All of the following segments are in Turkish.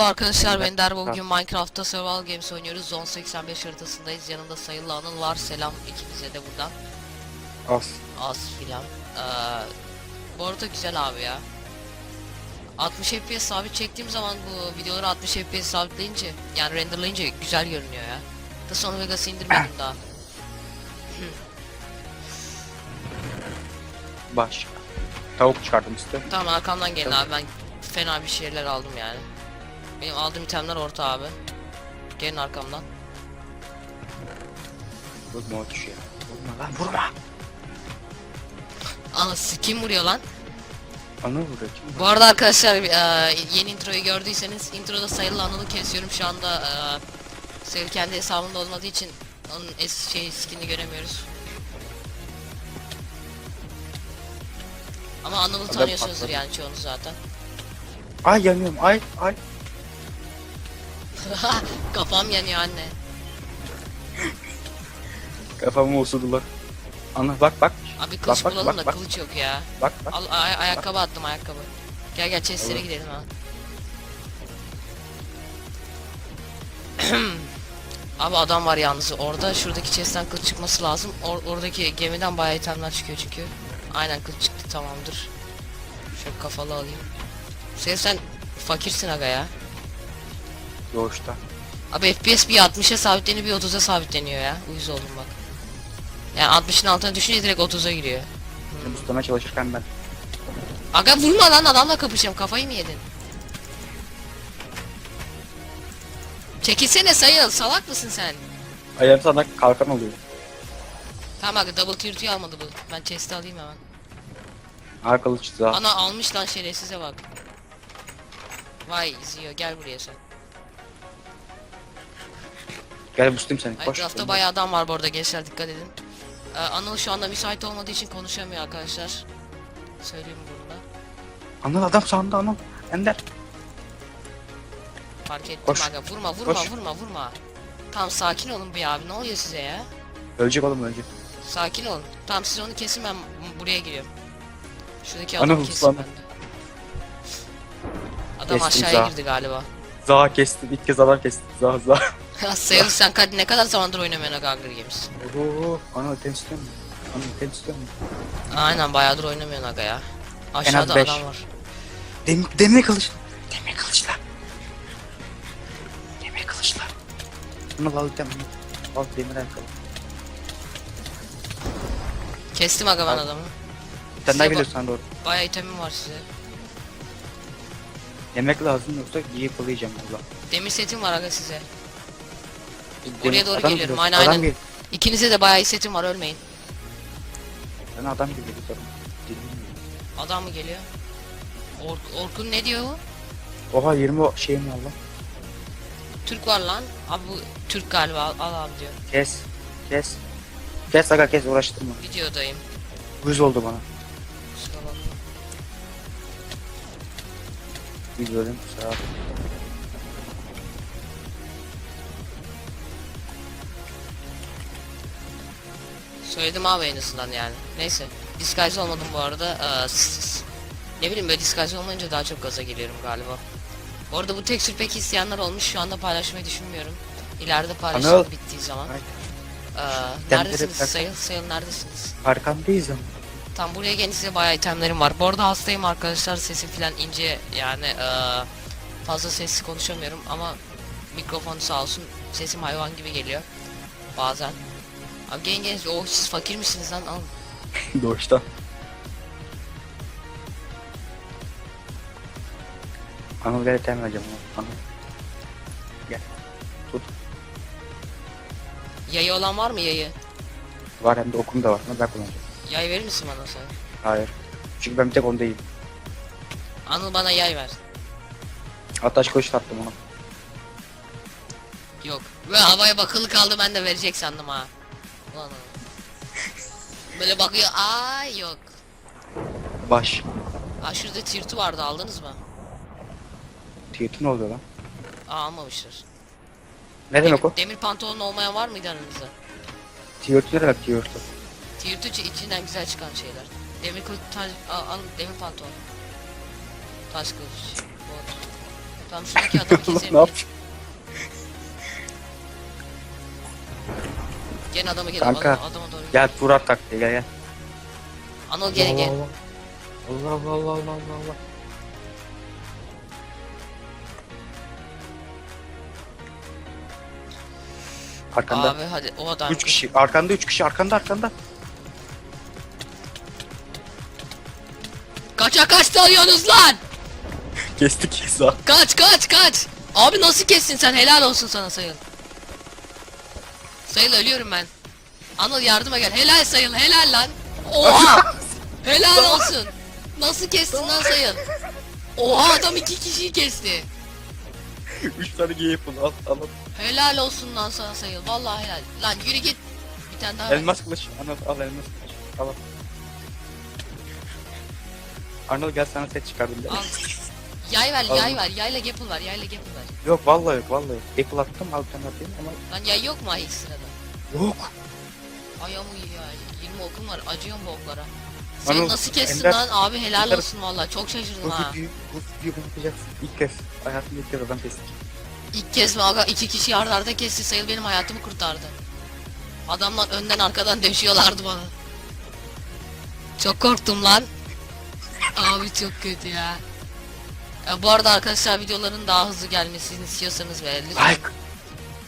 Merhaba arkadaşlar ben Derbo. Bugün Minecraft'ta Survival Games oynuyoruz. Zone 85 haritasındayız. Yanımda sayılı Anıl var. Selam ikinize de buradan. Az. Az filan. Ee, Bu arada güzel abi ya. 60 FPS sabit çektiğim zaman bu videoları 60 FPS sabitleyince yani renderlayınca güzel görünüyor ya. Da sonra Vegas'ı indirmedim daha. Baş. Tavuk çıkardım işte. Tamam arkamdan gelin Tamam. abi. Ben fena bir şeyler aldım yani Benim aldığım itemler orta abi Gelin arkamdan Vurma o düşüyor. Vurma lan vurma. Ana kim vuruyor lan? Anı vuruyor kim? Bu arada arkadaşlar e, yeni introyu gördüyseniz introda sayılı anını kesiyorum şu anda e, sayılı kendi hesabında olmadığı için onun es şey skinini göremiyoruz. Ama Anıl'ı tanıyorsunuzdur yani çoğunuz zaten. Ay yanıyorum ay ay. Kafam yanıyor anne. Kafamı osurdular. Ana bak bak. Abi kılıç bak, bulalım bak, da bak. kılıç yok ya. Bak bak. Al ay- ayakkabı attım ayakkabı. Gel gel chestlere gidelim ha. Abi adam var yalnız orada şuradaki chest'ten kılıç çıkması lazım. Or- oradaki gemiden bayağı itemler çıkıyor çünkü. Aynen kılıç çıktı tamamdır. Şöyle kafalı alayım. Sen sen fakirsin aga ya. Doğuşta. Abi FPS bir 60'a sabitleniyor bir 30'a sabitleniyor ya. Uyuz oldum bak. Yani 60'ın altına düşünce direkt 30'a giriyor. Buslamaya çalışırken ben. Aga vurma lan adamla kapışacağım kafayı mı yedin? Çekilsene sayıl salak mısın sen? Ayağım sana kalkan oluyor. Tamam aga double tier two almadı bu. Ben chest'i alayım hemen. Arkalı ha. Ana almış lan şerefsize bak. Vay Zio gel buraya sen. Gel buslayayım seni. Koş. Minecraft'ta bayağı adam var bu arada gençler dikkat edin. Ee, Anıl şu anda müsait olmadığı için konuşamıyor arkadaşlar. Söyleyeyim burada. Anıl adam sağında anıl. Ender. Fark ettim Koş. aga vurma vurma Koş. vurma vurma. Tamam sakin olun bir abi ne oluyor size ya? Ölecek oğlum ölecek. Sakin olun. Tamam siz onu kesin ben buraya giriyorum. Şuradaki adamı kesin hırslandı. ben de. Adam Kestim aşağıya za. girdi galiba. Zaha kestim. İlk kez adam kestim. Zaha zaha. Sayıl sen kad- ne kadar zamandır oynamıyorsun Hunger Games? Oho. İstiyor mu? Anıl item istiyor mu? Aynen bayağıdır oynamıyorsun aga ya. Aşağıda beş. adam var. Demir, demir kılıç. Demir kılıçlar. Demir kılıçlar. Anıl al item. Al demir ayakkabı. Kestim aga ben adamı. Size geliyor sana doğru. Bayağı itemim var size. Yemek lazım yoksa yiyip yiyeceğim valla. Demir setim var aga size. Oraya doğru adam geliyorum, geliyor, aynen, adam aynen. İkinize de bayağı iyi setim var ölmeyin. Sana adam geliyor bir sorun. Adam mı geliyor? Ork Orkun ne diyor? Oha 20 o- şeyim var lan. Türk var lan. Abi bu Türk galiba al, al abi diyor. Kes. Kes. Kes aga kes uğraştırma. Videodayım. Yüz oldu bana. Kusura bakma. Yüz bölüm saat. Söyledim abi en azından yani. Neyse. Disguise olmadım bu arada. Ee, s- s- ne bileyim böyle disguise olmayınca daha çok gaza geliyorum galiba. Bu arada bu tekstür pek isteyenler olmuş. Şu anda paylaşmayı düşünmüyorum. İleride paylaşacağım Anıl. bittiği zaman. Ay. Ee, neredesiniz? Sayıl, sayıl neredesiniz? Arkandayız ama. Tam buraya gelin size bayağı itemlerim var. Bu arada hastayım arkadaşlar. Sesim falan ince yani ee, fazla sesli konuşamıyorum ama mikrofon sağ olsun sesim hayvan gibi geliyor. Bazen. Abi gelin gelin. Oh siz fakir misiniz lan? Alın. Doğuştan. Anıl gel vereceğim ona. Anıl. Gel. Tut. Yayı olan var mı yayı? Var hem de okum da var ama ben kullanacağım. Yay verir misin bana sen? Hayır. Çünkü ben bir tek ondayım. Anıl bana yay ver. Ataş kılıç attım ona. Yok. Ve havaya bakılı kaldı ben de verecek sandım ha. Ulan Anıl. Böyle bakıyor. Ay yok. Baş. Aa şurada tirtu vardı aldınız mı? Tiyatı ne oluyor lan? Aa almamışlar. Ne demek o? Demir pantolon olmayan var mıydı aranızda? Tiyatı ne demek tiyatı? Tirtu içi- içinden güzel çıkan şeyler. Demir kılıç taş, al, al demir pantolon. Taş kılıç. Bot. Tamam şuradaki adamı ne keselim. Gene adamı gel. Kanka. Adama, adama doğru. Gel tur at taktiği gel gel. Anıl geri gel. Allah Allah Allah Allah Allah Allah. Arkanda. Abi hadi o adam. 3 kişi. Arkanda 3 kişi. Arkanda arkanda. Kaça kaç dalıyorsunuz lan? Kestik Esa. Kaç kaç kaç. Abi nasıl kestin sen? Helal olsun sana Sayıl. Sayıl ölüyorum ben. Anıl yardıma gel. Helal Sayıl helal lan. Oha. helal olsun. Nasıl kestin lan Sayıl? Oha adam iki kişiyi kesti. 3 tane G yapın al al. al. Helal olsun lan sana Sayıl. Vallahi helal. Lan yürü git. Bir tane daha. Elmas kılıç. Anıl al elmas kılıç. Al al. Arnold gel sana set çıkardım. Al. Yay ver yay ver. Yayla gapple var yayla gapple ver. Yok vallahi yok vallahi. Apple attım al bir tane atayım ama Lan yay yok mu ay ilk sırada? yok. Ay ama iyi ya. 20 okum var. Acıyorum bu oklara. Sen Anıl, nasıl kestin Ender- lan abi helal Ender- olsun valla çok şaşırdım Bu ha. videoyu, bu videoyu unutacaksın. İlk kez. Hayatımda ilk kez adam kestik. İlk kez mi aga iki kişi arda arda kesti sayıl benim hayatımı kurtardı. Adamlar önden arkadan döşüyorlardı bana. Çok korktum lan. Abi çok kötü ya. Ya bu arada arkadaşlar videoların daha hızlı gelmesini istiyorsanız ve lütfen Like.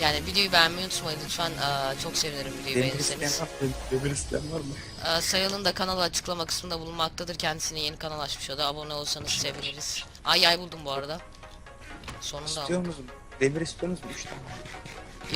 yani videoyu beğenmeyi unutmayın lütfen Aa, çok sevinirim videoyu Demir isteyen beğenirseniz. var mı? Demir isteyen var mı? Aa, Sayıl'ın da kanalı açıklama kısmında bulunmaktadır. Kendisine yeni kanal açmış o da abone olsanız seviniriz. Ay yay buldum bu arada. Sonunda İstiyor aldım. musun? Demir istiyor musun? 3 tane.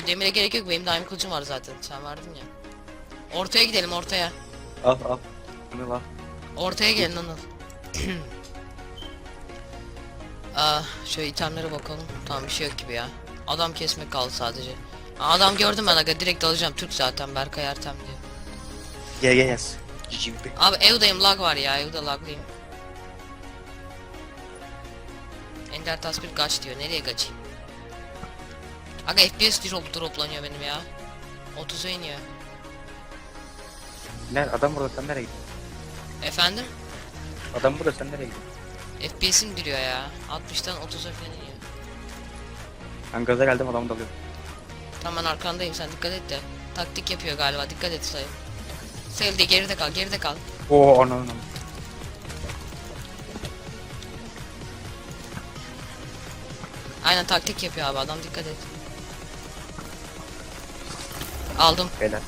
Yo demire gerek yok benim daim kılıcım var zaten. Sen verdin ya. Ortaya gidelim ortaya. Al al. Anıl al. Ortaya gelin Anıl. Aa, şöyle itemlere bakalım. Tamam bir şey yok gibi ya. Adam kesmek kaldı sadece. Aa, adam gördüm ben aga direkt alacağım. Türk zaten Berkay Ertem diyor. Gel gel. GGVP. Abi evdeyim lag var ya evde laglıyım. Ender Tasbir kaç diyor nereye kaçayım? Aga FPS drop droplanıyor benim ya. 30'a iniyor. Nerede? Adam burada sen nereye gidiyorsun? Efendim? Adam burada sen nereye gidiyorsun? FPS'im duruyor ya. 60'tan 30'a falan iniyor. Ben gaza geldim adamı dalıyorum. Tamam ben arkandayım sen dikkat et de. Taktik yapıyor galiba dikkat et sayın. Sayıl diye geride kal geride kal. Oo ananın amı. Aynen taktik yapıyor abi adam dikkat et. Aldım. Beyler.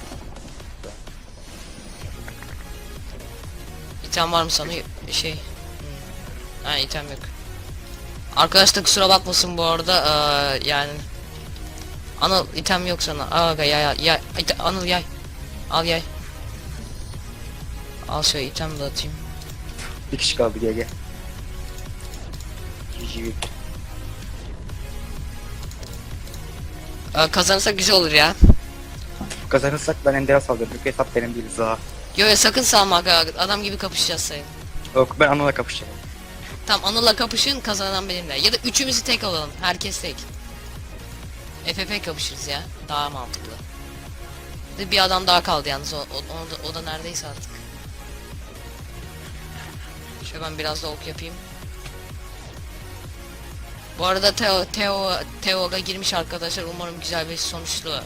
İtem var mı sana? Şey. Ha item yok. Arkadaş da kusura bakmasın bu arada. eee, yani. Anıl item yok sana. Aga ya ya ya. ite- Anıl yay. Al yay. Al şöyle item de atayım. Bir kişi kaldı gel gel. Ee, kazanırsak güzel olur ya. Kazanırsak ben Ender'e salıyorum. Çünkü hesap benim değil Zaha. Yo yo sakın salma aga. Adam gibi kapışacağız sayın. Yok ben Anıl'la kapışacağım. Tamam Anıl'la kapışın kazanan benimle. Ya da üçümüzü tek alalım. Herkes tek. FF kapışırız ya. Daha mantıklı. Bir de Bir adam daha kaldı yalnız o, o, o, da, o da neredeyse artık. Şöyle ben biraz da ok yapayım. Bu arada Teo, Teo, Teo'ga girmiş arkadaşlar. Umarım güzel bir sonuçlu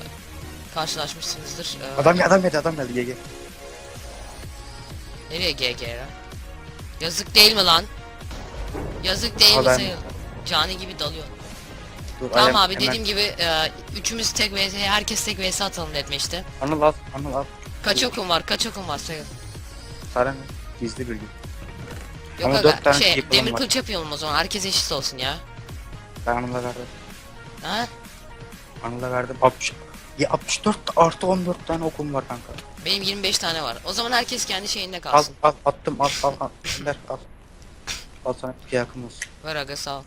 karşılaşmışsınızdır. Ee, Adam adam geldi adam geldi gel gel. Nereye GG ya? Yazık değil mi lan? Yazık değil mi ben- sayın? Cani gibi dalıyor. Dur, Tamam ayağım- abi hemen- dediğim gibi e, üçümüz tek vs herkes tek vs atalım dedim işte. Anıl al Anıl al. Kaç okum var? Kaç okum var sayın? Sana ne? Gizli bilgi. Yok Ama aga tane şey demir var. kılıç yapıyorum o zaman herkes eşit olsun ya. Ben Anıl'a verdim. Ha? Anıl'a verdim. 60, ya 64 artı 14 tane okum var kanka. Benim 25 tane var. O zaman herkes kendi şeyinde Al kalsın. al attım al al al. Ender al. Bir yakın olsun. Ver aga sağ ol.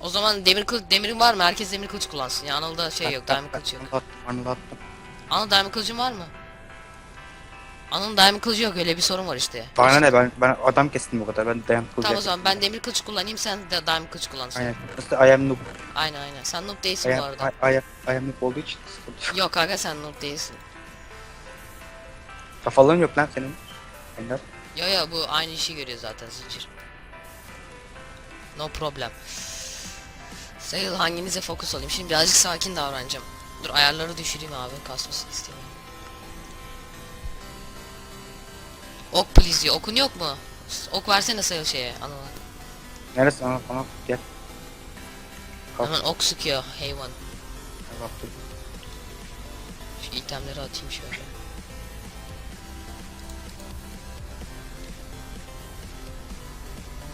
O zaman demir kılıç demirin var mı? Herkes demir kılıç kullansın ya. Anıl'da şey yok, diamond kılıç yok. Anıl attım Anıl diamond kılıcın var mı? Anıl'ın diamond kılıcı yok öyle bir sorun var işte. Bana ne ben ben adam kestim o kadar. Ben dayan kılıcı. Tamam o zaman ben demir kılıç kullanayım sen de diamond kılıç kullansın. Aynen. Nasıl I am noob. Aynen aynen. Sen noob değilsin I bu am, arada. I, I am, I am noob olduğu için sıkıntı yok. Yok kanka sen noob değilsin. Kafalığın yok lan senin. Ender. Yo yo bu aynı işi görüyor zaten zincir. No problem. Sayıl hanginize fokus olayım. Şimdi birazcık sakin davranacağım. Dur ayarları düşüreyim abi. Kasmasını istemiyorum. Ok please diyor. Okun yok mu? Ok versene sayıl şeye. Anıl. Neresi Anıl? Anıl gel. Kalk. Hemen ok sıkıyor. Hayvan. Bak dur. Şu itemleri atayım şöyle.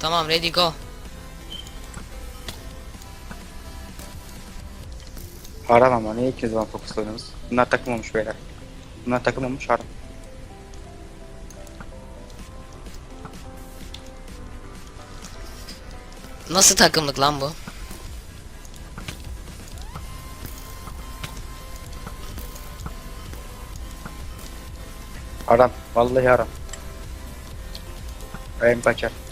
Tamam ready go. Haram ama niye ikiniz zaman fokuslanıyorsunuz? Bunlar takım olmuş beyler. Bunlar takım olmuş haram. Nasıl takımlık lan bu? Haram. Vallahi haram. Benim kaçar.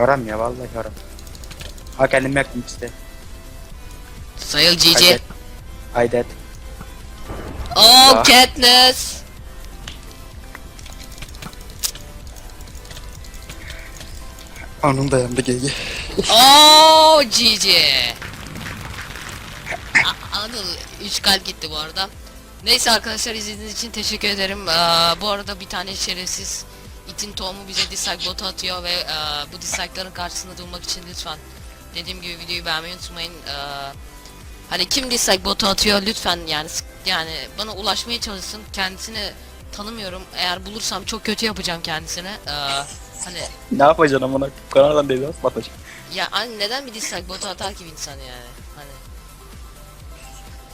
Haram ya vallahi haram. Ha kendimi yaktım işte. Sayıl GG. Haydet. Haydet. Oh. Katniss. Anım dayandı GG. Oh GG. Anıl 3 kalp gitti bu arada. Neyse arkadaşlar izlediğiniz için teşekkür ederim. Ee, bu arada bir tane şerefsiz itin tohumu bize dislike botu atıyor ve e, bu dislike'ların karşısında durmak için lütfen dediğim gibi videoyu beğenmeyi unutmayın. Ee, hani kim dislike botu atıyor lütfen yani yani bana ulaşmaya çalışsın. Kendisini tanımıyorum. Eğer bulursam çok kötü yapacağım kendisine. Ee, hani Ne yapacaksın amına? Kanaldan değil nasıl ya hani neden bir dislike botu atar ki bir insan yani? Hani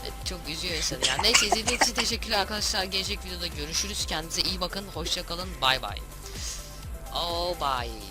E, çok üzüyor insanı yani. Neyse izlediğiniz için teşekkürler arkadaşlar. Gelecek videoda görüşürüz. Kendinize iyi bakın. Hoşça kalın. Bay bay. Oh bye.